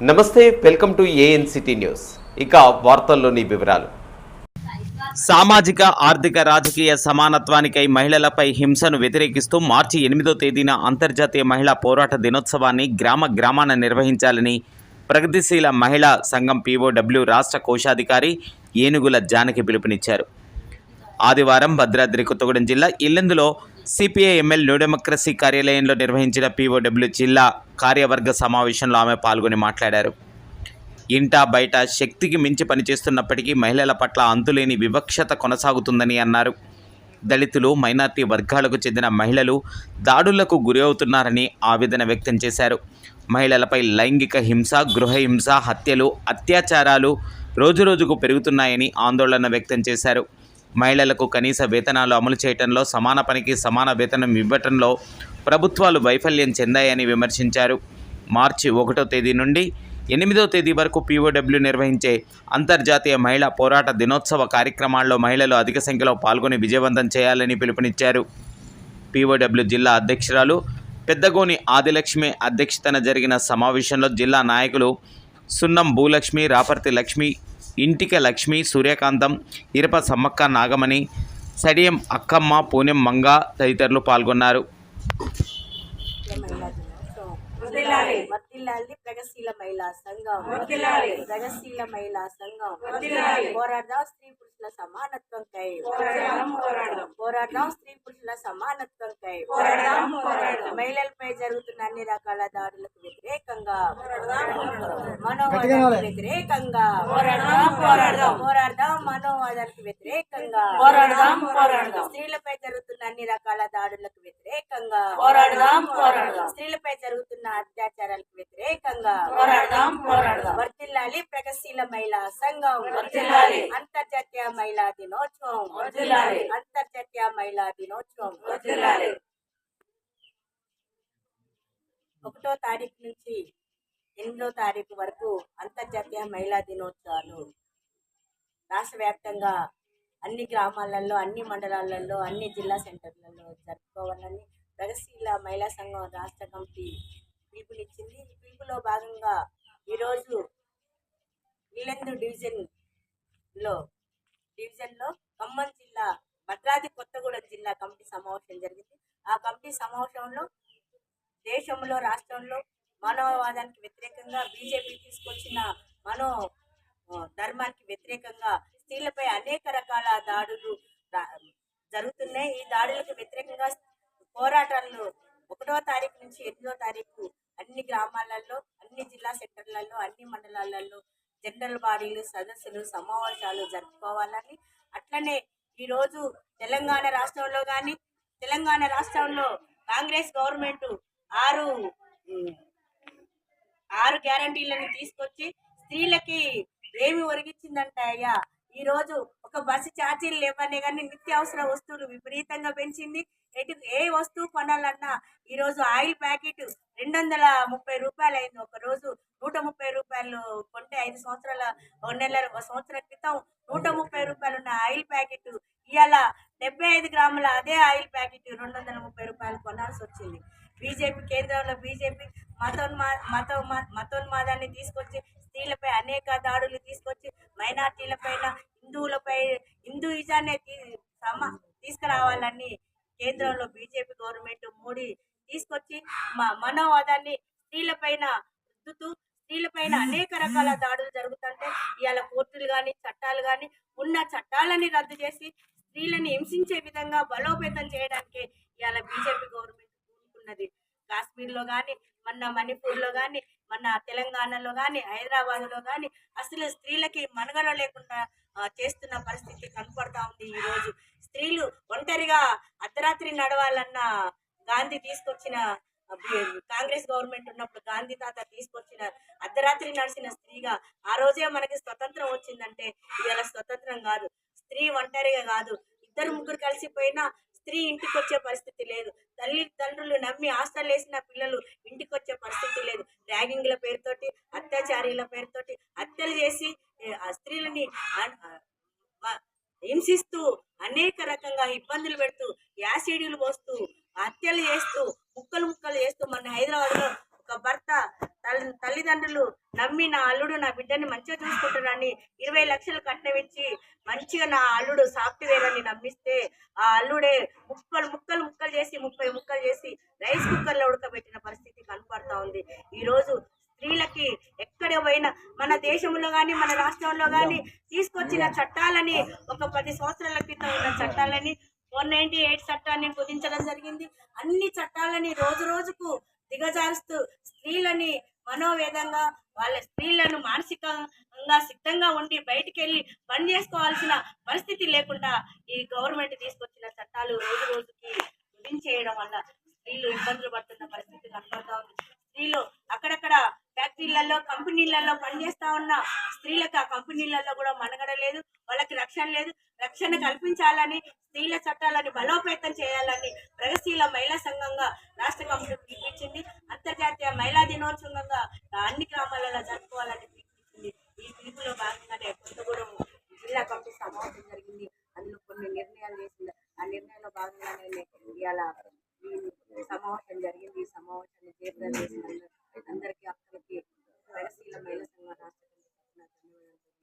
నమస్తే welcome to ANCT news. ఇక వార్తల్లోని వివరాలు. సామాజిక ఆర్థిక రాజకీయ సమానత్వానికై మహిళలపై హింసను వ్యతిరేకిస్తూ మార్చి ఎనిమిదో తేదీన అంతర్జాతీయ మహిళా పోరాట దినోత్సవాన్ని గ్రామ గ్రామాన నిర్వహించాలని ప్రగతిశీల మహిళా సంఘం పీఓడబ్ల్యూ రాష్ట్ర కోశాధికారి ఏనుగుల జానకి పిలుపునిచ్చారు. ఆదివారం భద్రాద్రి కొత్తగూడెం జిల్లా ఇల్లెందులో సిపిఐ ఎంఎల్ న్యూ డెమోక్రసీ కార్యాలయంలో నిర్వహించిన పీఓడబ్ల్యూ జిల్లా కార్యవర్గ సమావేశంలో ఆమె పాల్గొని మాట్లాడారు. ఇంటా బయట శక్తికి మించి పనిచేస్తున్నప్పటికీ మహిళల పట్ల అంతులేని వివక్షత కొనసాగుతుందని అన్నారు. దళితులు మైనార్టీ వర్గాలకు చెందిన మహిళలు దాడులకు గురి అవుతున్నారని ఆవేదన వ్యక్తం చేశారు. మహిళలపై లైంగిక హింస గృహహింస హత్యలు అత్యాచారాలు రోజురోజుకు పెరుగుతున్నాయని ఆందోళన వ్యక్తం చేశారు. మహిళలకు కనీస వేతనాలు అమలు చేయడంలో సమాన పనికి సమాన వేతనం ఇవ్వటంలో ప్రభుత్వాలు వైఫల్యం చెందాయని విమర్శించారు. మార్చి ఒకటో తేదీ నుండి ఎనిమిదో తేదీ వరకు పీఓడబ్ల్యూ నిర్వహించే అంతర్జాతీయ మహిళా పోరాట దినోత్సవ కార్యక్రమాల్లో మహిళలు అధిక సంఖ్యలో పాల్గొని విజయవంతం చేయాలని పిలుపునిచ్చారు. పీఓడబ్ల్యూ జిల్లా అధ్యక్షురాలు పెద్దగోని ఆదిలక్ష్మి అధ్యక్షతన జరిగిన సమావేశంలో జిల్లా నాయకులు సున్నం భూలక్ష్మి రాపర్తి లక్ష్మి ఇంటిక లక్ష్మి సూర్యకాంతం ఇరప సమ్మక్క నాగమణి సడియం అక్కమ్మ పూనెం మంగ తదితరులు పాల్గొన్నారు. వర్ధిల్లాలి ప్రగతిశీల మహిళా సంఘం. ప్రగతిశీల మహిళా సంఘం. పోరాడదాం స్త్రీ పురుషుల సమానత్వంకై పోరాడదాం పోరాడదాం. పోరాడదాం స్త్రీ పురుషుల సమానత్వంకై పోరాడదాం పోరాడదాం. మహిళలపై జరుగుతున్న అన్ని రకాల దాడులకు వ్యతిరేకంగా. మనోవాదానికి వ్యతిరేకంగా. పోరాడదాం పోరాడదాం పోరాడదాం. మనోవాదానికి వ్యతిరేకంగా. పోరాడదాం పోరాడదాం. స్త్రీలపై జరుగుతున్న అన్ని రకాల దాడులకు వ్యతిరేకంగా పోరాడదాం పోరాడదాం. స్త్రీలపై జరుగుతున్న అత్యాచారాలకు వ్యతిరేకంగా పోరాడదాం పోరాడదాం. వర్తిల్లాలి ప్రగతిశీల మహిళా సంఘం. వర్తిల్లాలి అంతర్జాతీయ మహిళా దినోత్సవం. వర్తిల్లాలి అంతర్జాతీయ మహిళా దినోత్సవం. వర్తిల్లాలి ఒకటో తారీఖు నుంచి ఎనిమిదో తారీఖు వరకు అంతర్జాతీయ మహిళా దినోత్సవాలు. రాష్ట్ర వ్యాప్తంగా అన్ని గ్రామాలలో అన్ని మండలాలలో అన్ని జిల్లా సెంటర్లలో జరుపుకోవాలని ప్రగతిశీల మహిళా సంఘం రాష్ట్ర కమిటీ పిలుపునిచ్చింది. ఈ పిలుపులో భాగంగా ఈరోజు ఇల్లెందు డివిజన్లో డివిజన్లో ఖమ్మం జిల్లా భద్రాద్రి కొత్తగూడెం జిల్లా కమిటీ సమావేశం జరిగింది. ఆ కమిటీ సమావేశంలో దేశంలో రాష్ట్రంలో మానవవాదానికి వ్యతిరేకంగా బీజేపీ తీసుకొచ్చిన మనో ధర్మానికి వ్యతిరేకంగా స్త్రీలపై అనేక రకాల దాడులు జరుగుతున్నాయి. ఈ దాడులకు వ్యతిరేకంగా పోరాటాలు ఒకటో తారీఖు నుంచి ఎనిమిదో తారీఖు అన్ని గ్రామాలలో అన్ని జిల్లా సెంటర్లలో అన్ని మండలాలలో జనరల్ బాడీలు సదస్సులు సమావేశాలు జరుపుకోవాలని. అట్లనే ఈరోజు తెలంగాణ రాష్ట్రంలో కానీ తెలంగాణ రాష్ట్రంలో కాంగ్రెస్ గవర్నమెంట్ ఆరు ఆరు గ్యారంటీలను తీసుకొచ్చి స్త్రీలకి ఏమి ఒరిగించిందంట అయ్యా ఈరోజు ఒక బస్సు ఛార్జీలు లేవనే కానీ నిత్యావసర వస్తువులు విపరీతంగా పెంచింది. ఎటు ఏ వస్తువు కొనాలన్నా ఈరోజు ఆయిల్ ప్యాకెట్ రెండు వందల ముప్పై రూపాయలు అయింది ఒక రోజు నూట ముప్పై రూపాయలు కొంటే ఐదు సంవత్సరాల ఒక నెల ఒక సంవత్సరం క్రితం నూట ముప్పై రూపాయలు ఉన్న ఆయిల్ ప్యాకెట్. ఇవాళ డెబ్బై ఐదు గ్రాముల అదే ఆయిల్ ప్యాకెట్ రెండు వందల ముప్పై రూపాయలు కొనాల్సి వచ్చింది. బీజేపీ కేంద్రంలో బీజేపీ మతోన్మా మతో మతోన్మాదాన్ని తీసుకొచ్చి స్త్రీలపై అనేక దాడులు తీసుకొచ్చి మైనార్టీలపైన హిందువులపై హిందూయిజాన్ని సమ తీసుకురావాలని కేంద్రంలో బీజేపీ గవర్నమెంట్ మోడీ తీసుకొచ్చి మా మనోవాదాన్ని స్త్రీలపైన రుద్దుతూ స్త్రీలపైన అనేక రకాల దాడులు జరుగుతుంటే ఇవాళ కోర్టులు కానీ చట్టాలు కానీ ఉన్న చట్టాలని రద్దు చేసి స్త్రీలని హింసించే విధంగా బలోపేతం చేయడానికి ఇవాళ బీజేపీ గవర్నమెంట్ కూడుకున్నది కాశ్మీర్లో కానీ మన మణిపూర్లో కానీ మన తెలంగాణలో కానీ హైదరాబాద్లో కానీ అసలు స్త్రీలకి మనుగడ లేకుండా చేస్తున్న పరిస్థితి కనపడతా ఉంది ఈరోజు స్త్రీలు ఒంటరిగా అర్ధరాత్రి నడవాలన్న గాంధీ తీసుకొచ్చిన కాంగ్రెస్ గవర్నమెంట్ ఉన్నప్పుడు గాంధీ తాత తీసుకొచ్చిన అర్ధరాత్రి నడిచిన స్త్రీగా ఆ రోజే మనకి స్వతంత్రం వచ్చిందంటే ఇవాళ స్వతంత్రం కాదు. స్త్రీ ఒంటరిగా కాదు. ఇద్దరు ముగ్గురు కలిసిపోయినా స్త్రీ ఇంటికి వచ్చే పరిస్థితి లేదు. తల్లిదండ్రులు నమ్మి హాస్టల్ వేసిన పిల్లలు ఇంటికి వచ్చే పరిస్థితి లేదు. ర్యాగింగ్ల పేరుతోటి అత్యాచారీల పేరుతోటి హత్యలు చేసి ఆ స్త్రీలని హింసిస్తూ అనేక రకంగా ఇబ్బందులు పెడుతూ యాసిడ్లు పోస్తూ హత్యలు చేస్తూ ముక్కలు ముక్కలు చేస్తూ మన హైదరాబాద్లో ఒక భర్త తల్లి తల్లిదండ్రులు నమ్మి నా అల్లుడు నా బిడ్డని మంచిగా చూసుకుంటున్నాన్ని ఇరవై లక్షలు కట్నమిచ్చి మంచిగా నా అల్లుడు సాఫ్ట్వేర్ అని నమ్మిస్తే ఆ అల్లుడే ముక్కలు ముక్కలు ముక్కలు చేసి ముప్పై ముక్కలు చేసి రైస్ కుక్కర్లో ఉడకబెట్టిన పరిస్థితి కనపడతా ఉంది. ఈ రోజు స్త్రీలకి ఎక్కడ పోయినా మన దేశంలో కానీ మన రాష్ట్రంలో కానీ తీసుకొచ్చిన చట్టాలని ఒక పది సంవత్సరాల క్రితం ఉన్న చట్టాలని వన్ నైన్టీ ఎయిట్ చట్టాన్ని కుదించడం జరిగింది. అన్ని చట్టాలని రోజు రోజుకు దిగజారుస్తూ స్త్రీలని మనోవేదంగా వాళ్ళ స్త్రీలను మానసికంగా సిద్ధంగా ఉండి బయటికి వెళ్ళి పని చేసుకోవాల్సిన పరిస్థితి లేకుండా ఈ గవర్నమెంట్ తీసుకొచ్చిన చట్టాలు రోజు రోజుకి కుదించేయడం వల్ల స్త్రీలు ఇబ్బందులు పడుతున్న పరిస్థితి కనపడతా ఉంది స్త్రీలు అక్కడక్కడ ఫ్యాక్టరీలలో కంపెనీలలో పనిచేస్తా ఉన్న స్త్రీలకు ఆ కంపెనీలలో కూడా మనగడ లేదు. వాళ్ళకి రక్షణ లేదు. రక్షణ కల్పించాలని స్త్రీల చట్టాలని బలోపేతం చేయాలని ప్రగతిశీల మహిళా సంఘంగా రాష్ట్ర కమిటీ పిలిపించింది. అంతర్జాతీయ మహిళా దినోత్సవంగా అన్ని గ్రామాలలో జరుపుకోవాలని పిలిపించింది. ఈ పిలుపులో భాగంగానే కొత్తగూడెం జిల్లా కమిటీ సమావేశం జరిగింది అందులో కొన్ని నిర్ణయాలు చేసింది ఆ నిర్ణయంలో భాగంగానే ఇవాళ ఈ సమావేశం జరిగింది ఈ సమావేశాన్ని జయప్రదం చేసిన అందరి- అందరికీ అక్కడికి ప్రగతిశీల మహిళా సంఘం రాష్ట్ర కమిటీ తరఫున ధన్యవాదాలు తెలియజేస్తున్నాను.